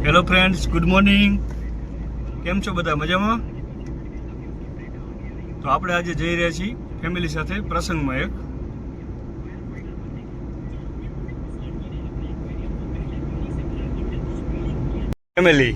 Hello friends good morning કેમ છો બધા? મજામાં? તો આપણે આજે જઈ રહ્યા છીએ ફેમિલી સાથે પ્રસંગમાં એક. ફેમિલી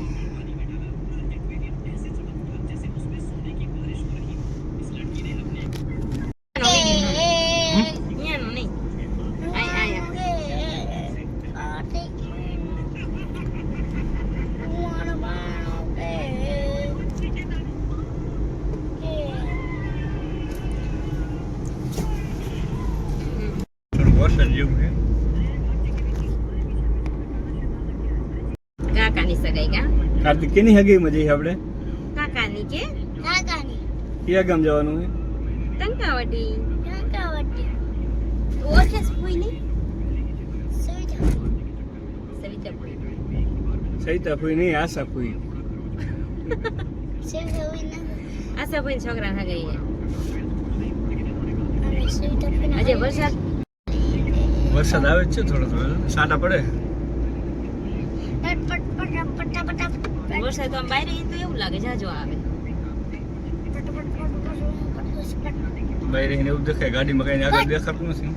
વરસાદ જેવું છે કાકાની સગાઈ કા? કાર્તિક કેની હગીમાં જઈએ આપણે? કાકાની કે? કયા ગામ જવાનું છે? ટંકાવટી. ઓળખેસ કોઈ નહીં સવિતા કોઈ સહિતા પુઈ નહીં આશા ફૂઈ આશા પુઈ છોકરા સગાઈ આજે વરસાદ વરસાદ આવે જ છે થોડો થોડો. સાટા પડે? વરસાદ તો આમ બહાર તો એવું લાગે જાજો આવે. બહાર રહીને એવું દેખાય ગાડીમાં કઈ આગળ દેખાતું નથી.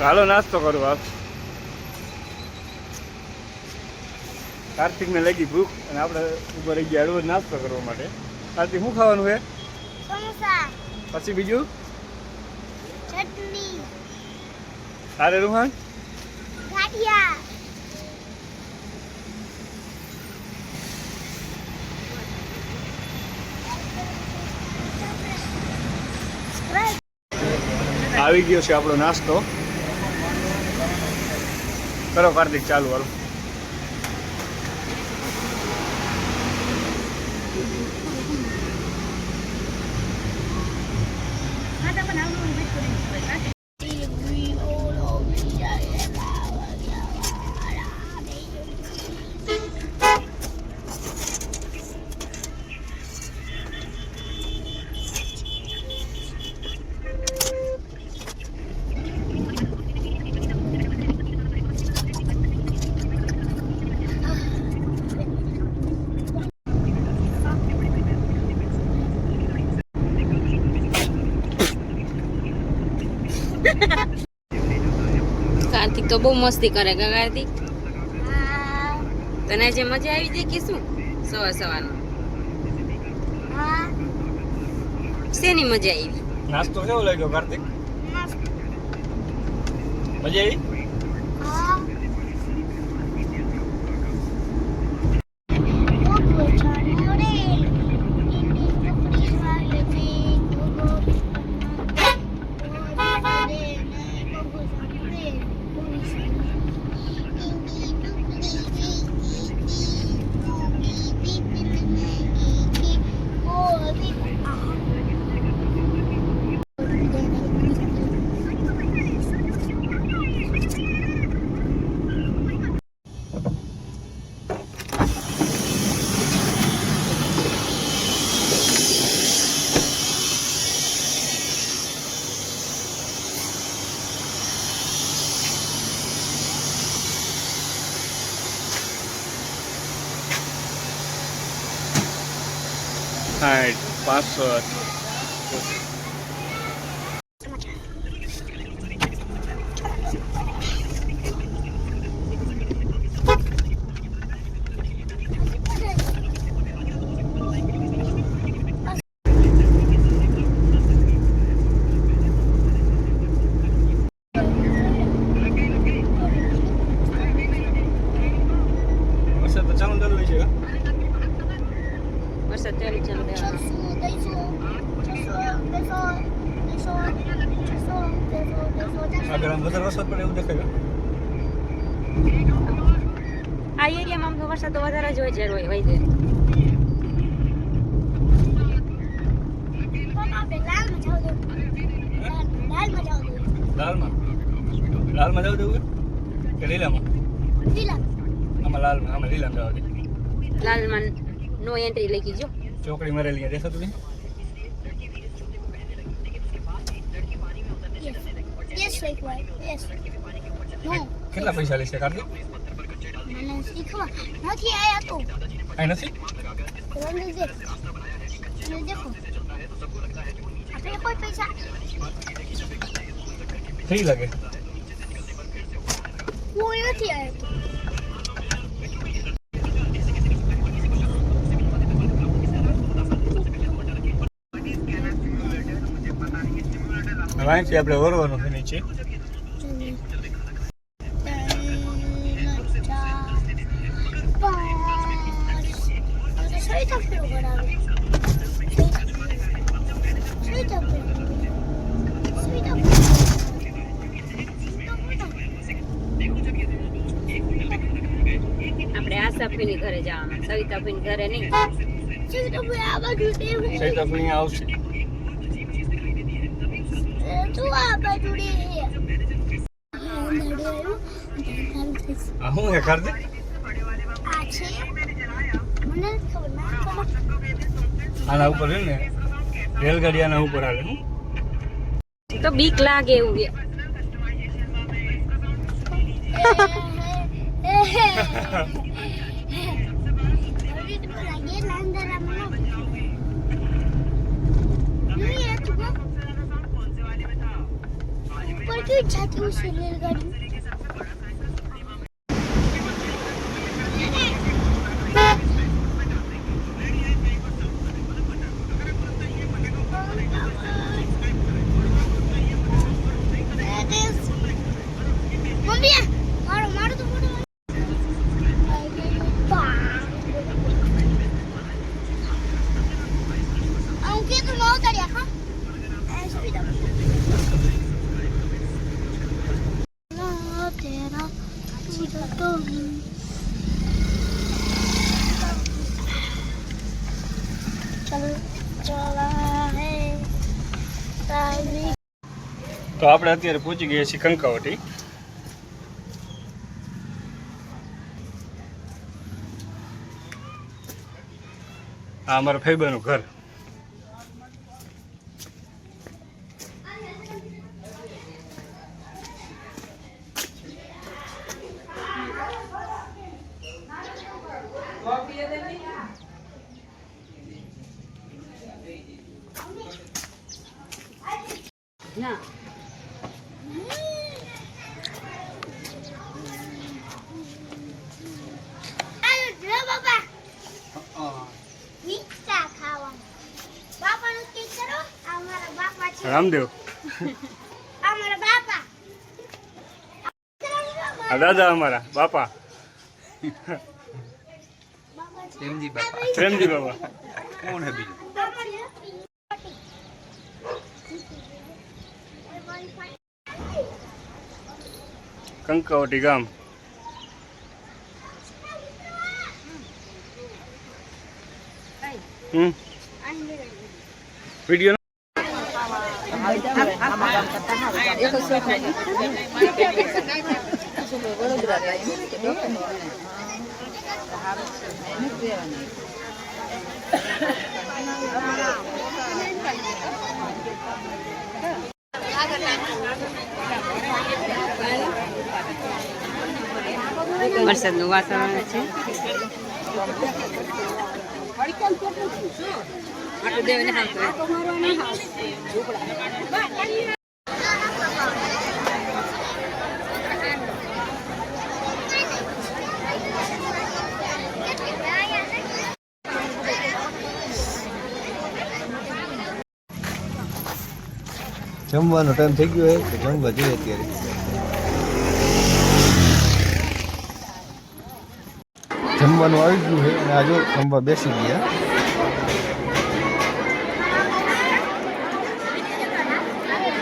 ચાલો નાસ્તો કરો આપ કાર્તિકને લાગી ભૂખ અને આપણે ઉપર રહી ગયા રોજ નાસ્તો કરવા માટે. કાર્તિક શું ખાવાનું છે? પછી બીજું? તારે રૂહાન? આવી ગયો છે આપણો નાસ્તો. કરો કાર્તિક ચાલુ હાલો. have an elderly liquid in it, right? Kartik તો બહુ મસ્તી કરે કા કાર્તિક તને જે મજા આવી હતી કે શું સવાર સવારમાં. શેની મજા આવી? નાસ્તો કેવો લાગ્યો કાર્તિક? મજા આવી? સાઠ પાસઠ આગળ આમ વધારે વરસાદ પડે એવું દેખાય? આ એરિયામાં આમ તો વરસાદ તો વધારે જ હોય છે હોય હોય છે લાલમાં લાલમાં જાવ દેવું કે? લીલામાં લીલા આમાં લાલમાં આમાં લીલામાં જવા દે લાલમાં નો એન્ટ્રી લખી જો ચોકડી મરેલી है देखा तूने? यस लाइक वाई यस કેટલા પૈસા લેશે કાઢી મને શીખવા નથી આયા તો આ નથી ये देखो। આપણે કોઈ પૈસા થઈ લાગે કોઈ નથી આયા તો અહીંથી આપણે વરવાનું છે નીચે. આપણે આશાફીની ઘરે જવાનું. સવિતાફીની ઘરે નહીં. સહિત આપણે અહીંયા આવશે. હું. હે કરજે આના ઉપર ને રેલગાડીયાના ઉપર આવે તો બીક લાગે એવું કે. કેટલી જતું છે રેલગાડી તો આપણે અત્યારે પહોંચી ગયા છીએ કંકાવટી. આ અમારા ફૈબાનું ઘર. ના. રામદેવ આ મારા બાપા આ દાદા અમારા બાપા પ્રેમજી બાપા પ્રેમજી બાબા કોણ હે બીજું કંકાવટી ગામ હમ વિડીયો વરસાદનું વાતાવરણ છે. દેવને હાથ જમવાનો ટાઈમ થઈ ગયો હોય તો જમવા જઈએ અત્યારે. જમવાનું આવી ગયું છે અને આજે જમવા બેસી ગયા.